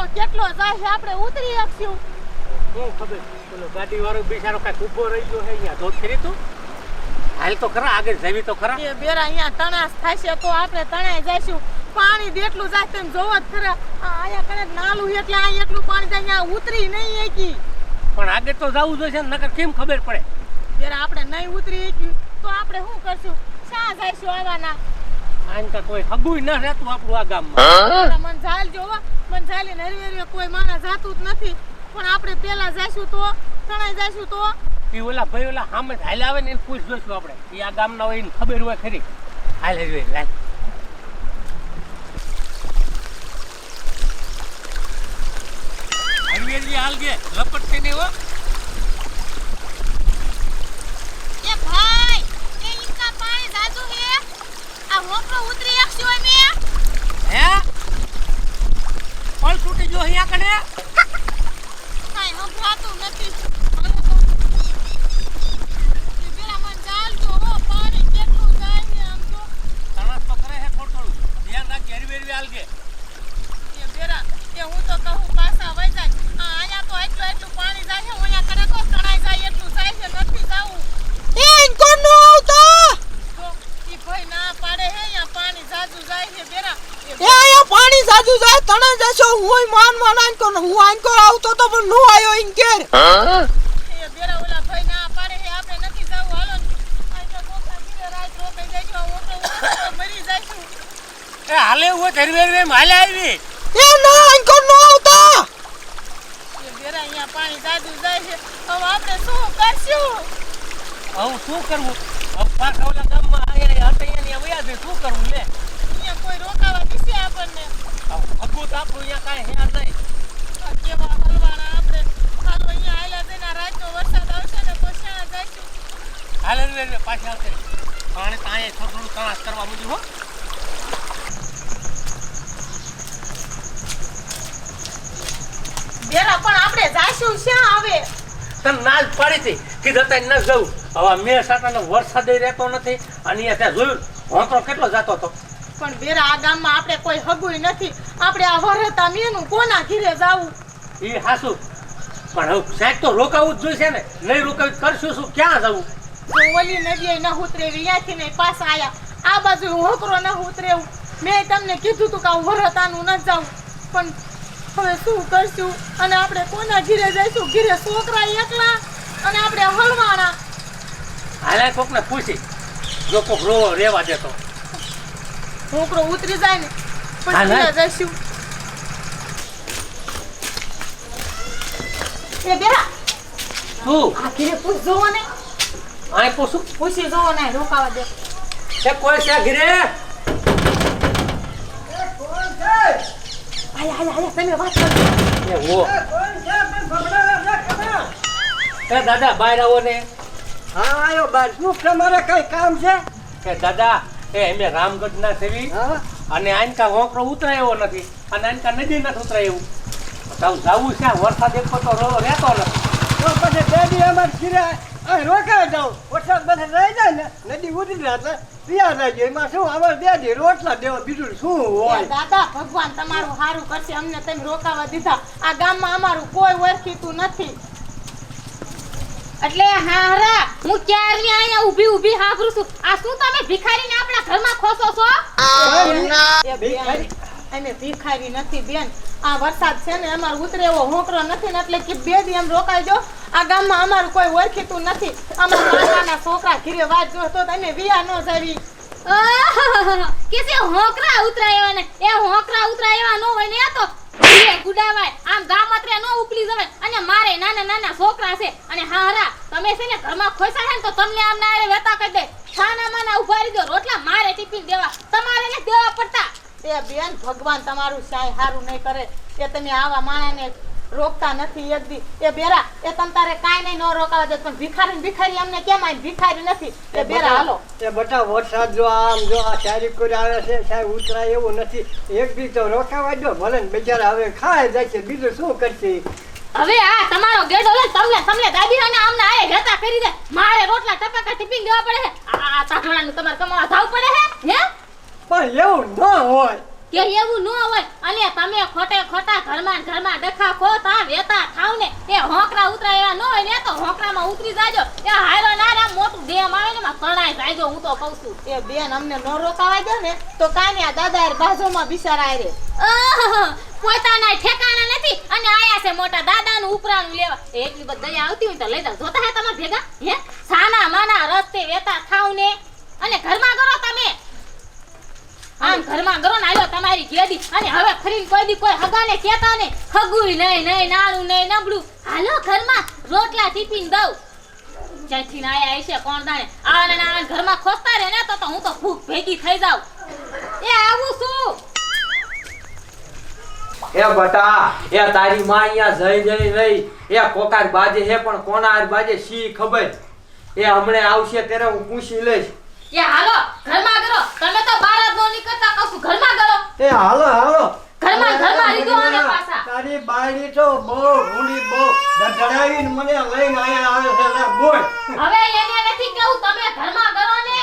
હોકરો કેટલો જાય આપણે ઉતરી શકશું શું ખબર? પેલો ગાડી વાળો બિચારો કાંઈક ઊભો રહી ગયો છે અહીંયા ધોધ ખરી તું? હાલ તો ખરા આગળ જવી તો ખરા. એ બેરા અહીંયા તણાસ થશે તો આપણે તણાઈ જઈશું. પાણી જેટલું જાય તેમ જોવો જ ખરા. અહીંયા કણે નાલું એટલે અહીંયા એટલું પાણી જાય અહીંયા ઉતરી નહીં એકી પણ આગળ તો જવું જોઈએ નકર કેમ ખબર પડે? જયારે આપણે નહીં ઉતરી એકી તો આપણે શું કરશું? શા જઈશું આવવાના? આને તો કોઈ હગુય ન રહેતું આપણું આ ગામમાં. મન ઝાલ જોવો મન ઝાલી ને હરવે હરવે કોઈ માણસ જાતું જ નથી. પણ આપણે પેલા જઈશું તો તણાઈ જઈશું તો. એ ઓલા ભાઈ ઓલા સામે જ હાલ આવે ને એને પૂછ જોઈશું આપણે. એ આ ગામના હોય એને ખબર હોય ખરી. હાલ હરવે લાલ હરવે હરવે હાલ ગે લપટ નહીં હો એ ભાઈ એ ઇનકા પાણી જાજુ હે આ હોકરો ઉતરી શકશું અમે હે? ફળ તૂટી ગયો અહીંયા કને કાઈ સંભળાતું નથી. પેલા તણાસ તો. કરે છે થોડું થોડું ધ્યાન રાખજે હરવે હરવે હાલ ગે એ બેરા એ હું તો કહું પાછા વઈ જાય આ અહીંયા તો એટલું એટલું પાણી જાય છે અહીંયા કરે તો તણાઈ જાય એટલું જાય છે નથી જાવું એ ઇનકો નો આવતો તો ઈ ભાઈ ના પાડે હે અહીંયા પાણી જાજુ જાય છે બેરા એ એ અહીંયા સાજુ જાય તણે જશો હું માન માન આંકો હું આંકો આવતો તો પણ નો આયો ઇન કેર એ બેરા ઓલા ભાઈ ના પાડે આપણે નથી જાવું હાલો ને. આ તો કોકા ધીરે રાત રોકાઈ જાય છે ઓટો ઓટો મરી જઈશું એ હાલે આવી. એ ના આંકો નો આવતો. બેરા અહીંયા પાણી જાજુ જાય છે. હવે આપણે શું કરશું? હવે શું કરવું? હવે ઓલા ગામમાં અહીંયા હતા અહીંયા વયા છે શું કરવું લે? અહીંયા કોઈ રોકાવા દીશે આપણને? હવે હગું તો આપણું અહીંયા કાંઈ હે નહીં. આ કેવા હલવાના આપણે. હાલો અહીંયા આયલા તેના રાતનો વરસાદ આવશે ને તો શ્યાં જઈશું. હાલે ને પાછા આવશે પાણી તો અહીંયા થોડું તણાસ કરવા માંડ્યું હો. બેરા પણ આપણે જાશું શ્યાં આવે તને નાજ પાડી હતી કીધું તને ન જવું. હવે મેં સાટાનો વરસાદ રહેતો નથી અને અહીંયા ત્યાં જોયું તો કેટલો જતો હતો. પણ વેરા આ ગામમાં આપણે કોઈ હગુય નથી. આપણે આ વરતા મેનું કોના ઘીરે જાવું? એ હાસુ. પણ હવે સાહેબ તો રોકાવું જ જોઈશે ને. નહીં રોકાવી કરશું શું? ક્યાં જવું? ઓલી નદીએ ન ઉતરેવી ત્યાંથી ને પાછા આયા. આ બાજુ હોકરો ન ઉતરેવું. મેં તમને કીધું તું કે હું વરતાનું ન જાઉં પણ હવે શું કરશું? અને આપણે કોના ઘીરે જઈશું? ઘીરે છોકરા એકલા? અને આપણે હળવાણા? હાલે કોકને પૂછી. જો કોક રોવો રેવા દેતો. છોકરો ઉતરી જાય ને ના. ઘીરે એ બેરા શું આખીને પૂછ જોવો ને આય પૂછું પૂછી જોવો ને રોકાવા દે છે કોઈ છે ઘરે આયા આયા તમે વાત કરો એ હો એ દાદા બહાર આવો ને હા આયો બાર શું તમારે કઈ કામ છે કે દાદા એ રામગઢ ના સેવી અને આનકા હોકરો ઉતરાયો નથી. અને આનકા નદી નથી ઉતરાયું તાવ જાવું છે વરસાદ એક તો રહેતો નથી. તો પછી બે દી અમારે ઘીરે રોકાય જાવ જાઉં. વરસાદ બધે રહી જાય ને નદી ઉતરી રહ્યા પિયા જાય. છે. એમાં શું અમારે બે દી રોટલા દેવા બીજું શું હોય? દાદા ભગવાન તમારું સારું કરશે. અમને તમે રોકાવા દીધા. આ ગામમાં અમારું કોઈ ઓળખીતું નથી. એટલે હારા હું ક્યારની અહીંયા ઊભી ઊભી હાકરું છું? આ શું તમે ભિખારીને આપણા ઘરમાં ખોસો છો? એ બેન અમે ભિખારી નથી બેન. આ વરસાદ છે ને અમાર ઉતરે એવો હોકરો નથી ને એટલે કે બે દી એમ રોકાઈ જો આ ગામમાં અમારું કોઈ ઓળખીતું નથી. અમારા નાના છોકરા ઘીરે વાત જો તો તમે વિયા ન જાવી. કે કેસે હોકરા ઉતરાય ને એ હોકરા ઉતરાયવા નો હોય ને એ તો ગુડાવાય, આમ ગામત્રે નો ઉપલી જવાય. અને મારે નાના નાના છોકરા છે. અને હારા તમે છે ને ઘરમાં ખોસા ને તો તમને આમ ના વેતા કરી દે. છાના માના ઊભા રહી દો રોટલા મારે ટિફિન દેવા. તમારે ને દેવા પડતા. એ બેન, ભગવાન તમારું સાય હારું નહીં કરે. એ તમે આવા માણાને રોકતા નથી એક દી. એ બેરા એ તમ તારે કાઈ નહીં ન રોકાવા દે પણ ભિખારી ને ભિખારી અમને કેમ આય? ભિખારી નથી. એ બેરા હાલો. એ બટા વરસાદ જો આમ જો આ ચારી કરી આવે છે સાહેબ ઉતરાય એવું નથી. એક દી તો રોકાવા દો ભલે ને બિચારા હવે ખાય જાય છે બીજું શું કરશે? હવે આ તમારો ગેડો લે તમને તમને દાદી અને આમને આય ઘેતા કરી દે મારે રોટલા ટપકા ટીપી દેવા પડે આ તાઠોડાનું તમારે કમાવા જાવ પડે હે? પણ એવું ન હોય. કે એવું ન હોય અને તમે ખોટે ખોટા ઘરમાં ઘરમાં ડખા ખોતા વેતા થાવ ને. એ હોંકરા ઉતરા એવા ન હોય ને તો હોંકરામાં ઉતરી જાજો. એ હારો ના રામ મોટું ડેમ આવે ને માં તણાઈ જાજો હું તો કહું છું. એ બેન અમને ન રોકાવા દે ને તો કાંઈ આ દાદા બાજુમાં બિચારા રે. પોતાના ઠેકાણા નથી અને આયા છે મોટા દાદાનું ઉપરાણું લેવા. એટલી બધી દયા આવતી હોય તો લઈ જાવ જોતા હે તમે ભેગા? હે? સાના માના રસ્તે વેતા થાવ ને અને ઘરમાં કરો તમે આમ ઘરમાં કરો ને તમારી ગેડી અને હવે ફરીને કોઈ દી કોઈ હગાને કહેતા ને હગુય નહીં નહીં નાણું નહીં નબળું. હાલો ઘરમાં રોટલા ટીપીને દઉં. જ્યાંથી આયા હશે કોણ જાણે. આ ને આ ઘરમાં ખોસતા રહે ને તો તો હું તો ભૂખ ભેગી થઈ જાઉં. એ આવું છું એ બટા એ તારી માં અહીંયા જઈ જઈ રહી એ કોકાર બાજે હે પણ કોના બાજે શી ખબર? એ હમણે આવશે ત્યારે હું પૂછી લઈશ. એ હાલો ઘરમાં કરો તમે તો બહાર જ ન નીકળતા કહું ઘરમાં કરો એ હાલો હાલો. ઘરમાં ઘરમાં લીધો આને પાછા. તારી બાયડી તો બહુ હુંડી બહુ ધડાવીને મને લઈને આયા આવે છે લે બોલ. હવે એને નથી કહું તમે ઘરમાં કરો ને.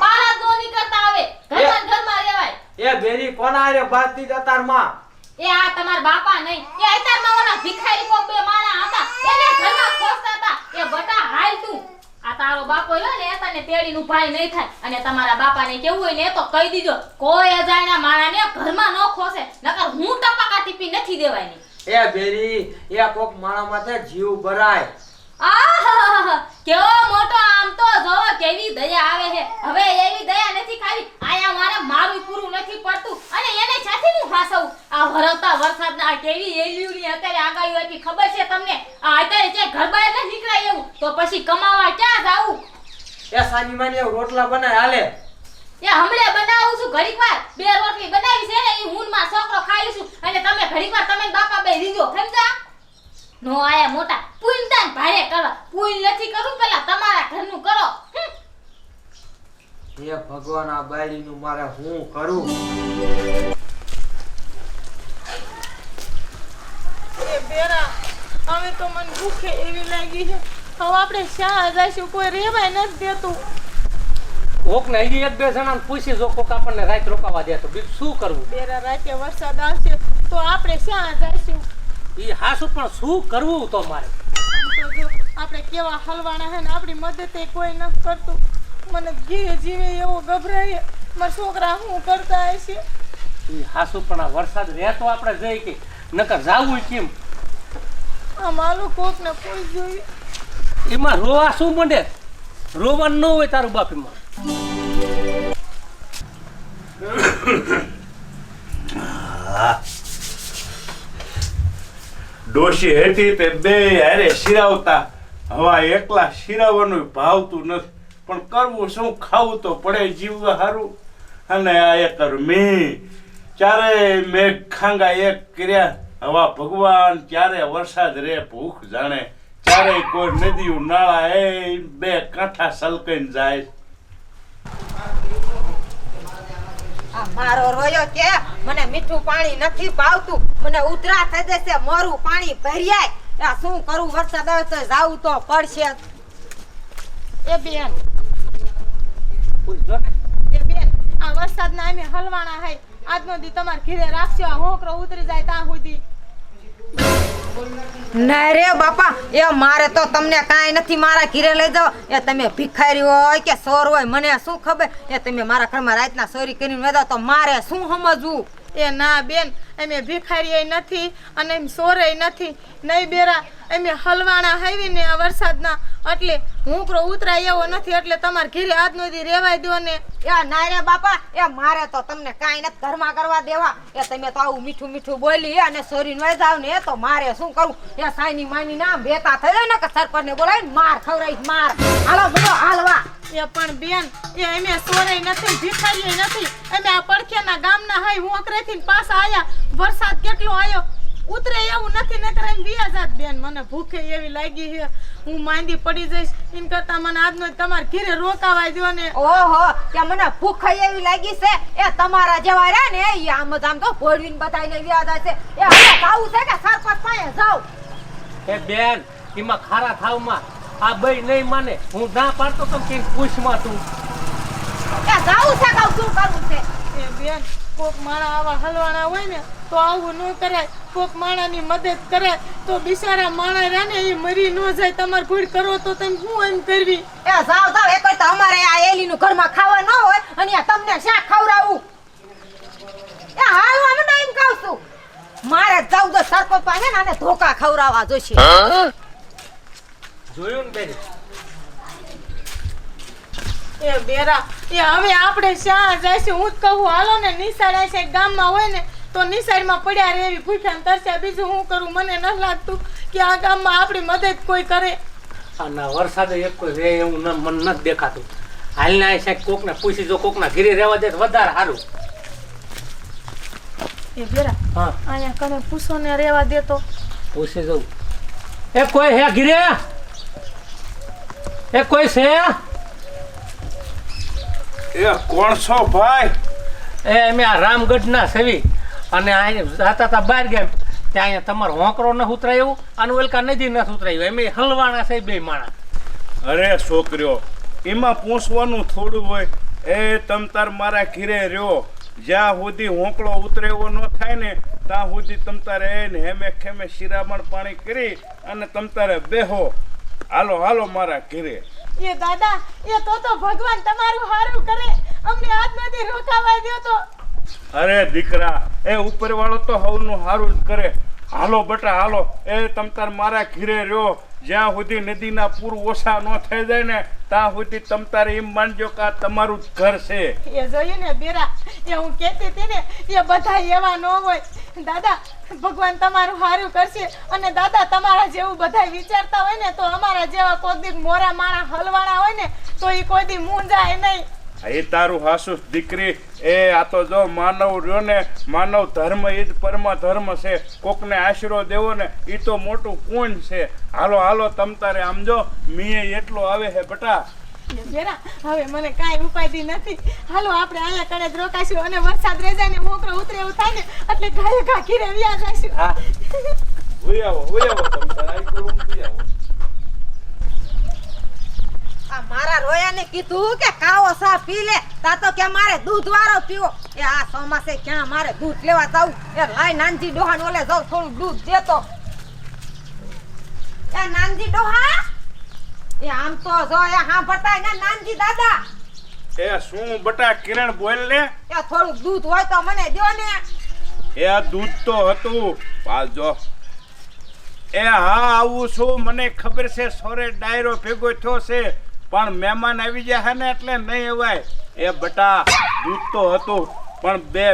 બહાર જ ન નીકળતા ઘરમાં ઘરમાં રહેવાય. એ બેરી કોના હારે બાજતી જતારમાં એ આ તમાર બાપા નહીં. એ અત્યારમાં ઓલા ભિખારી કો બે માણા હતા. એને ઘરમાં ખોસતા હતા. એ બટા હાલ તું. આ તારો બાપો રહ્યો ને તને તેડીનું ભાઈ નહીં થાય. અને તમારા બાપાને કેવું હોય ને એ તો કહી દીધો કોઈ અજાણ્યા માણાને ઘરમાં ન ખોસે નકર હું ટપાકા ટીપી નથી દેવાની. એ બેરી એ કોક માણા માથે જીવ ભરાય. આહ કેવો મોટો આમ તો જો કેવી દયા આવે છે. હવે એવી દયા નથી ખાવી આયા મારે મારું પૂરું નથી પડતું અને એને છાથી હું હાસવું આ વરસતા વરસાદના આ કેવી એલિયુની અત્યારે આગાહી હતી ખબર છે તમને? આ અત્યારે જે ઘર બહાર ન નીકળાય એવું. તો પછી કમાવા ક્યાં જાવું એ સાની માની રોટલા બનાય હાલે. એ હમણે બનાવું છું ઘડીક વાર. બે રોટલી બનાવી છે ને એ હું માં છોકરો ખાઈ છું અને તમે ઘડીક વાર તમે બાપા બે રીજો સમજા નો આયા મોટા. પૂનતાન ભારે કરવા. પૂલ નથી કરું પેલા તમારા ઘરનું કરો. હે ભગવાન આ બાયડીનું મારે હું કરું એ બેરા હવે તો મને ભૂખે એવી લાગી છે. હવે આપણે શા જઈશું કોઈ રેવાય નથી દેતું. કોક ને હજી એક બે જણાને પૂછી જો કોક આપણને રાત રોકાવા દે તો. બીજું શું કરવું? બેરા રાતે વરસાદ આવશે તો આપણે શા જઈશું એ હાસુ પણ શું કરવું તો મારે? આપણે કેવા હલવાના હે ને આપણી મદદ કોઈ ન કરતું. મને જીવે જીવે એવો ગભરાય મારા છોકરા શું કરતા હશે? એ હાસુ પણ આ વરસાદ રહેતો આપણે જઈ કે નકર જાવું કેમ? આમ કોક ને કોઈ જોઈ એમાં રોવા શું મંડે? રોવાનું ન હોય તારું બાપ એમાં ડોશી હેઠી તે બે હારે શિરાવતા. હવા એકલા શિરાવવાનું ભાવતું નથી. પણ કરવું શું? ખાવું તો પડે જીવવા સારું અને આ એક મેં ચારે મેઘ ખાંગા એક કર્યા. હવા ભગવાન ક્યારે વરસાદ રે ભૂખ જાણે. ક્યારે કોઈ નદીઓ નાળા એ બે કાંઠા સલકાઈને જાય. આ મારો રોયો કે મને મીઠું પાણી નથી પાવતું મને ઉધરા થઈ જશે મોરું પાણી ભર્યાય. આ શું કરું? વરસાદ આવે તો જાવું તો પડશે. એ બેન. એ બેન આ વરસાદના અમે હલવાના હૈ. આજનો દી તમારે ઘીરે રાખશો આ હોકરો ઉતરી જાય ત્યાં સુધી. ના રે બાપા, એ મારે તો તમને કાંઈ નથી, મારા ઘીરે લઈ જાઓ. એ તમે ભિખારી હોય કે સોર હોય, મને શું ખબર? એ તમે મારા ઘરમાં રાતના ચોરી કરીને વેદો તો મારે શું સમજવું? એ ના બેન, અમે ભિખારી નથી અને એમ સોરે નથી. નહીં બેરા, અમે હલવાણા હાવી ને આ વરસાદના, એટલે હુંકરો ઉતરાય એવો નથી, એટલે તમારે ઘીરે આજનો દી રેવાય દો ને. એ ના રે બાપા, એ મારે તો તમને કાંઈ નથી ઘરમાં કરવા દેવા. એ તમે તો આવું મીઠું મીઠું બોલી અને સોરીને વહી જાવ ને, એ તો મારે શું કરું? એ સાઈની માની ના બેતા થઈ જાય ને કે સરપંચને બોલાવીને માર ખવડાવીશ, માર. હાલો, બધો હાલવા. એ પણ બેન એ અમે સોરે નથી ભિખારી નથી. અમે આ પડખેના ગામના હાય અકરેથી પાછા આયા. વરસાદ કેટલો આવ્યો ઉતરે એવું નથી ને એમ બિયાજાત બેન. મને ભૂખે એવી લાગી છે. હું માંદી પડી જઈશ. એમ કરતા મને આજનો જ તમારે ઘીરે રોકાવા દો ને. ઓહો કે મને ભૂખ એવી લાગી છે? એ તમારા જેવા રે ને એ આમ જ આમ તો ભોળવીને બતાવીને વ્યાજ છે. એ હવે ખાવું છે કે સરપંચ પાસે જાવ એ બેન એમાં ખારા થાવમાં આ ભાઈ નહીં માને. હું ના પાડતો તો કે પૂછમાં તું એ જાવું છે કે શું કરવું છે? એ બેન કોક માણા આવા હલવાણા હોય ને તો આવું ન કરાય. કોક માણાની મદદ કરાય તો બિચારા માણા રહ્યા ને એ મરી ન જાય. તમારે ભૂડ કરો તો તમે શું એમ કરવી? એ જાવ જાવ એક તો અમારે આ એલીનું ઘરમાં ખાવા ન હોય અને આ તમને શા ખવડાવું? એ હાલ મને એમ કહું છું. મારે જાવ તો સરપંચ પાસે ને આને ધોકા ખવડાવવા જોશે. જોયું ને બેન? એ બેરા એ હવે આપણે શ્યાં જઈશું? હું જ કહું હાલો ને નિશાળ છે ગામમાં હોય ને તો નિશાળમાં પડ્યા રહેવી ભૂખ્યા ને તરસ્યા બીજું હું કરું? મને ન લાગતું કે આ ગામમાં આપણી મદદ કોઈ કરે. આના વરસાદે એક કોઈ રે એવું ન- મને નથી દેખાતું. હાલના એ સાહેબ કોકને પૂછી જો કોકના ઘીરે રહેવા દે તો વધારે સારું. એ બેરા હા. અહીંયા કને પૂછો ને રહેવા દેતો પૂછી જવું એ કોઈ હે ઘીરે? એ કોઈ છે? એ કોણ છો ભાઈ? એ અમે આ રામગઢના સેવી. અને આ જતા હતા બહાર ગયા ત્યાં અહીંયા તમારો હોંકરો ન ઉતરાયું અને ઓલકા નદી ન ઉતરાયું. એમ હલવાણા છે બે માણા અરે છોકરીઓ એમાં પૂછવાનું થોડું હોય. એ તમ તાર મારા ઘીરે રહ્યો. જ્યાં સુધી હોંકળો ઉતરે એવો ન થાય ને ત્યાં સુધી તમ તારે એને હેમે ખેમે શિરામણ પાણી કરી અને તમ તારે બેહો. હાલો હાલો મારા ઘીરે. એ દાદા એ તો તો ભગવાન તમારું સારું કરે. અમને આજ નથી રોકાવા દો તો. અરે દીકરા એ ઉપરવાળો તો હવનું હારું જ કરે. હાલો બટા હાલો. એ તમ તાર મારા ઘીરે રહ્યો. જ્યાં સુધી નદીના પૂર ઓછા ન થઈ જાય ને ત્યાં સુધી તમ તારે એમ માનજો કે આ તમારું જ ઘર છે. એ જોયું ને બેરા, એ હું કહેતી હતી ને, એ બધા એવા ન હોય. દાદા, ભગવાન તમારું સારું કરશે અને દાદા તમારા જેવું બધા વિચારતા હોય ને તો અમારા જેવા કોઈ મોરા માણા હલવાણા હોય ને તો એ કોઈ દી મૂંઝાય નહીં. એ તારું હાસુ દીકરી એ આ તો જો માનવ રહ્યો ને માનવ ધર્મ એ જ પરમ ધર્મ છે. કોકને આશરો દેવો ને એ તો મોટું કોણ છે. હાલો હાલો તમ તારે આમ જો મીએ એટલો આવે છે બટા. એ હવે મને કાંઈ ઉપાધિ નથી. હાલો આપણે આયા કડે જ રોકાશું અને વરસાદ રહી જાય ને મોકરો ઉતરે એવું થાય ને એટલે ઘરે ઘા ઘીરે વ્યા હા. હોઈ આવો તમ તારે. આઈ કરું આવો. આ મારા રોયાને કીધું કે કાવો સા પી લે. તા તો કે મારે દૂધ વાળો પીવો. એ આ ચોમાસે ક્યાં મારે દૂધ લેવા જાવું એ લાય નાનજી ડોહાને ઓલે જાવ થોડું દૂધ દેતો. એ નાનજી ડોહા? એ આમ તો જો એ સાંભળતા ને નાનજી દાદા. એ શું બટા કિરણ બોલ ને? એ થોડું દૂધ હોય તો મને દ્યો ને. એ દૂધ તો હતું. પાજો એ હા આવું છું. મને ખબર છે સોરે ડાયરો ભેગો થયો છે. પણ મહેમાન આવી જાય હે ને એટલે નહીં અવાય. એ બટા દૂધ તો હતું પણ બે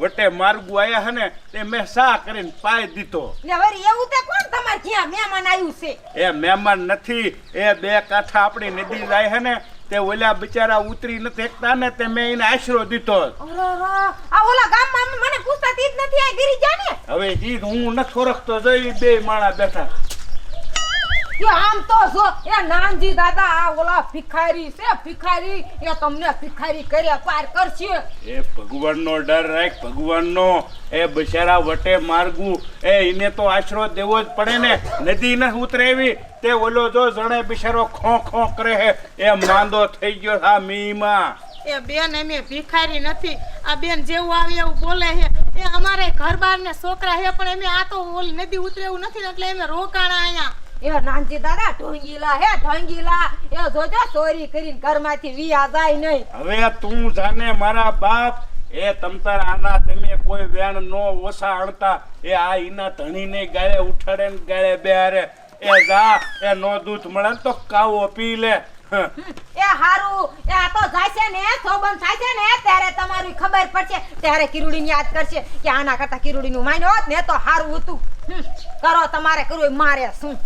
વટે માર્ગુ આયા હે ને તે મેં સા કરીને પાઈ દીધો. ને એવું તે કોણ તમાર જ્યાં મહેમાન આવ્યું છે? એ મહેમાન નથી એ બે કાંઠા આપણી નદી જાય હે ને તે ઓલા બિચારા ઉતરી નથી એકતા ને તે મેં એને આશરો દીધો. આ ઓલા ગામમાં મને પૂછતા તીજ નથી આ ગીરી જાને હવે ઈ હું નથી ઓળખતો જોઈ બે માણા બેઠા. એ આમ તો છો એ નાનજી દાદા આ ઓલા ભિખારી છે ભિખારી એ તમને ભિખારી કર્યા પાર કરશે. એ ભગવાનનો ડર રાખ ભગવાનનો. એ બિચારા વટે માર્ગુ. એ એને તો આશરો દેવો જ પડે ને. નદી ન ઉતરે એવી તે ઓલો જો જણે બિચારો ખો ખો કરે હે એ માંદો થઈ ગયો આ મીમાં એ બેન એમ ભિખારી નથી. આ બેન જેવું આવે એવું બોલે છે. એ અમારે ઘર બાર ને છોકરા છે પણ એમ આ તો ઓલી નદી ઉતરે એવું નથી એટલે એમ રોકાણા અહીંયા. એ નાનજી દાદા ઢોંગીલા હે ઢોંગીલા. એ જોજો ચોરી કરીને ઘરમાંથી વિયા જાય નહીં. હવે તું જાને મારા બાપ એ તમતાર આના તમે કોઈ વેણ નો ઓછા અણતા એ આ ઈના ધણીને ગાળે ઉઠાડે ને ગાળે બેહારે એ જા એ નો દૂધ મળે તો કાવો પી લે. એ હારું એ આ તો જાય છે ને સોબન થાય છે ને ત્યારે તમારી ખબર પડશે. ત્યારે કિરુડી યાદ કરશે કે આના કરતા કિરુડીનું માન્યો હોત ને તો હારું હતું. કરો તમારે કરવું મારે શું?